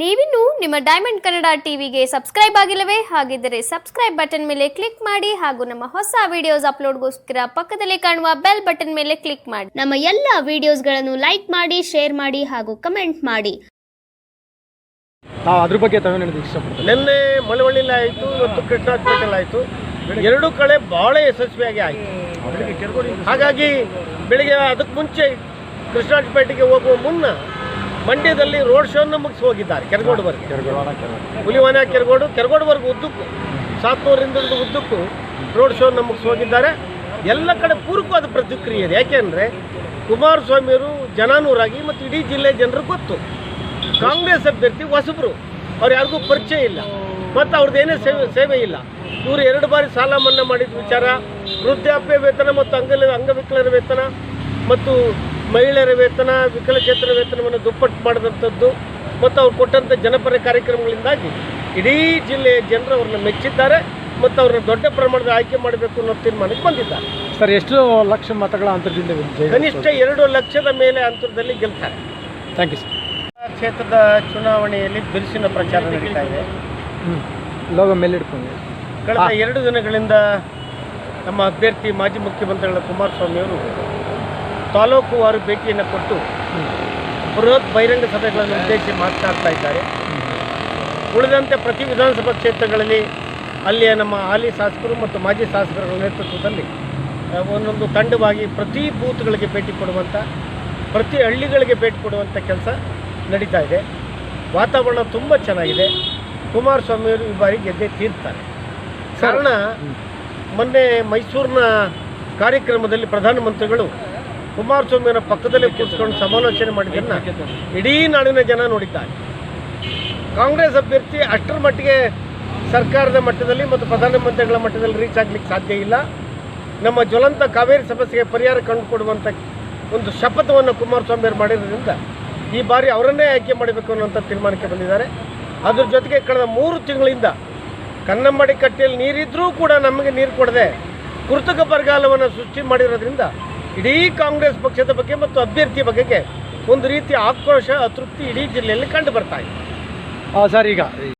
ನೀವಿನ್ನು ನಿಮ್ಮ ಡೈಮಂಡ್ ಕನ್ನಡ ಟಿವಿಗೆ ಸಬ್ಸ್ಕ್ರೈಬ್ ಆಗಿಲ್ಲವೇ? ಹಾಗಿದ್ದರೆ ಸಬ್ಸ್ಕ್ರೈಬ್ ಬಟನ್ ಮೇಲೆ ಕ್ಲಿಕ್ ಮಾಡಿ ಹಾಗೂ ನಮ್ಮ ಹೊಸ ವಿಡಿಯೋಸ್ ಅಪ್ಲೋಡ್ಗೋಸ್ಕರ ಪಕ್ಕದಲ್ಲಿ ಕಾಣುವ ಬೆಲ್ ಬಟನ್ ಮೇಲೆ ಕ್ಲಿಕ್ ಮಾಡಿ. ನಮ್ಮ ಎಲ್ಲ ವಿಡಿಯೋಸ್ಗಳನ್ನು ಲೈಕ್ ಮಾಡಿ ಶೇರ್ ಮಾಡಿ ಹಾಗೂ ಕಮೆಂಟ್ ಮಾಡಿ. ಅದ್ರ ಬಗ್ಗೆ ತಾವೇನು ಹೇಳೋದಕ್ಕೆ ಇಷ್ಟಪಡ್ತಾರೆ ನಿನ್ನೆ ಮಳವಳ್ಳಿಲಿ ಆಯಿತು ಇವತ್ತು ಕೃಷ್ಣಾಸ್ಪೇಟೆಲ್ ಆಯಿತು. ಎರಡು ಕಡೆ ಬಹಳ ಯಶಸ್ವಿಯಾಗಿ ಆಯಿತು. ಹಾಗಾಗಿ ಬೆಳಿಗ್ಗೆ ಅದಕ್ಕೆ ಮುಂಚೆ ಕೃಷ್ಣಾಸ್ಪೇಟೆಗೆ ಹೋಗುವ ಮುನ್ನ ಮಂಡ್ಯದಲ್ಲಿ ರೋಡ್ ಶೋನ ಮುಗಿಸಿ ಹೋಗಿದ್ದಾರೆ ಕೆರಗೋಡುವರೆಗೆ ಹುಲಿವನ ಕೆರಗೋಡು ಕೆರಗೋಡುವರೆಗೂ ಉದ್ದಕ್ಕೂ ಸಾತ್ನೂರಿಂದ ಉದ್ದಕ್ಕೂ ರೋಡ್ ಶೋನ ಮುಗಿಸಿ ಹೋಗಿದ್ದಾರೆ. ಎಲ್ಲ ಕಡೆ ಪೂರಕವಾದ ಪ್ರತಿಕ್ರಿಯೆ ಇದೆ. ಯಾಕೆಂದರೆ ಕುಮಾರಸ್ವಾಮಿಯವರು ಜನಾನೂರಾಗಿ ಮತ್ತು ಇಡೀ ಜಿಲ್ಲೆ ಜನರು ಗೊತ್ತು. ಕಾಂಗ್ರೆಸ್ ಅಭ್ಯರ್ಥಿ ಹೊಸಬ್ರು. ಅವ್ರು ಯಾರಿಗೂ ಪರಿಚಯ ಇಲ್ಲ. ಮತ್ತು ಅವ್ರದ್ದೇನೇ ಸೇವೆ ಸೇವೆ ಇಲ್ಲ. ಇವರು ಎರಡು ಬಾರಿ ಸಾಲ ಮನ್ನಾ ಮಾಡಿದ ವಿಚಾರ ವೃದ್ಧಾಪ್ಯ ವೇತನ ಮತ್ತು ಅಂಗಲ ಅಂಗವಿಕಲರ ವೇತನ ಮತ್ತು ಮಹಿಳೆಯರ ವೇತನ ವಿಕಲಚೇತನ ವೇತನವನ್ನು ದುಪ್ಪಟ್ಟು ಮಾಡಿದಂಥದ್ದು ಮತ್ತು ಅವ್ರು ಕೊಟ್ಟಂಥ ಜನಪರ ಕಾರ್ಯಕ್ರಮಗಳಿಂದಾಗಿ ಇಡೀ ಜಿಲ್ಲೆಯ ಜನರು ಅವ್ರನ್ನ ಮೆಚ್ಚಿದ್ದಾರೆ ಮತ್ತು ಅವ್ರನ್ನ ದೊಡ್ಡ ಪ್ರಮಾಣದ ಆಯ್ಕೆ ಮಾಡಬೇಕು ಅನ್ನೋ ತೀರ್ಮಾನಕ್ಕೆ ಬಂದಿದ್ದಾರೆ. ಸರ್ ಎಷ್ಟು ಲಕ್ಷ ಮತಗಳ ಅಂತರದಿಂದ ಕನಿಷ್ಠ ಎರಡು ಲಕ್ಷದ ಮೇಲೆ ಅಂತರದಲ್ಲಿ ಗೆಲ್ತಾರೆ. ಥ್ಯಾಂಕ್ ಯು ಸರ್ ಕ್ಷೇತ್ರದ ಚುನಾವಣೆಯಲ್ಲಿ ಬಿರುಸಿನ ಪ್ರಚಾರ ನಡೀತಾ ಇದೆ. ಲೋಗೋ ಮೇಲಿಡ್ಕೊಂಡು. ಕಳೆದ ಎರಡು ದಿನಗಳಿಂದ ನಮ್ಮ ಅಭ್ಯರ್ಥಿ ಮಾಜಿ ಮುಖ್ಯಮಂತ್ರಿಗಳ ಕುಮಾರಸ್ವಾಮಿಯವರು ತಾಲೂಕು ವಾರು ಭೇಟಿಯನ್ನು ಕೊಟ್ಟು ಬೃಹತ್ ಬಹಿರಂಗ ಸಭೆಗಳನ್ನು ಉದ್ದೇಶಿಸಿ ಮಾತನಾಡ್ತಾ ಇದ್ದಾರೆ. ಉಳಿದಂತೆ ಪ್ರತಿ ವಿಧಾನಸಭಾ ಕ್ಷೇತ್ರಗಳಲ್ಲಿ ಅಲ್ಲಿಯ ನಮ್ಮ ಹಾಲಿ ಶಾಸಕರು ಮತ್ತು ಮಾಜಿ ಶಾಸಕರ ನೇತೃತ್ವದಲ್ಲಿ ಒಂದೊಂದು ತಂಡವಾಗಿ ಪ್ರತಿ ಬೂತ್ಗಳಿಗೆ ಭೇಟಿ ಕೊಡುವಂಥ ಪ್ರತಿ ಹಳ್ಳಿಗಳಿಗೆ ಭೇಟಿ ಕೊಡುವಂಥ ಕೆಲಸ ನಡೀತಾ ಇದೆ. ವಾತಾವರಣ ತುಂಬ ಚೆನ್ನಾಗಿದೆ. ಕುಮಾರಸ್ವಾಮಿಯವರು ಈ ಬಾರಿ ಗೆದ್ದೆ ತೀರ್ತಾರೆ. ಕಾರಣ ಮೊನ್ನೆ ಮೈಸೂರಿನ ಕಾರ್ಯಕ್ರಮದಲ್ಲಿ ಪ್ರಧಾನಮಂತ್ರಿಗಳು ಕುಮಾರಸ್ವಾಮಿಯವರ ಪಕ್ಕದಲ್ಲಿ ಕೂರಿಸ್ಕೊಂಡು ಸಮಾಲೋಚನೆ ಮಾಡಿದ್ದನ್ನು ಇಡೀ ನಾಡಿನ ಜನ ನೋಡಿದ್ದಾರೆ. ಕಾಂಗ್ರೆಸ್ ಅಭ್ಯರ್ಥಿ ಅಷ್ಟರ ಮಟ್ಟಿಗೆ ಸರ್ಕಾರದ ಮಟ್ಟದಲ್ಲಿ ಮತ್ತು ಪ್ರಧಾನಮಂತ್ರಿಗಳ ಮಟ್ಟದಲ್ಲಿ ರೀಚ್ ಆಗ್ಲಿಕ್ಕೆ ಸಾಧ್ಯ ಇಲ್ಲ. ನಮ್ಮ ಜ್ವಲಂತ ಕಾವೇರಿ ಸಮಸ್ಯೆಗೆ ಪರಿಹಾರ ಕಂಡುಕೊಡುವಂಥ ಒಂದು ಶಪಥವನ್ನು ಕುಮಾರಸ್ವಾಮಿಯವರು ಮಾಡಿರೋದ್ರಿಂದ ಈ ಬಾರಿ ಅವರನ್ನೇ ಆಯ್ಕೆ ಮಾಡಬೇಕು ಅನ್ನುವಂಥ ತೀರ್ಮಾನಕ್ಕೆ ಬಂದಿದ್ದಾರೆ. ಅದ್ರ ಜೊತೆಗೆ ಕಳೆದ ಮೂರು ತಿಂಗಳಿಂದ ಕನ್ನಂಬಾಡಿ ಕಟ್ಟೆಯಲ್ಲಿ ನೀರಿದ್ದರೂ ಕೂಡ ನಮಗೆ ನೀರು ಕೊಡದೆ ಕೃತಕ ಬರಗಾಲವನ್ನು ಸೃಷ್ಟಿ ಮಾಡಿರೋದ್ರಿಂದ ಇಡೀ ಕಾಂಗ್ರೆಸ್ ಪಕ್ಷದ ಬಗ್ಗೆ ಮತ್ತು ಅಭ್ಯರ್ಥಿ ಬಗ್ಗೆ ಒಂದು ರೀತಿಯ ಆಕ್ರೋಶ, ಅತೃಪ್ತಿ ಇಡೀ ಜಿಲ್ಲೆಯಲ್ಲಿ ಕಂಡು ಬರ್ತಾ ಇದೆ. ಸರ್, ಈಗ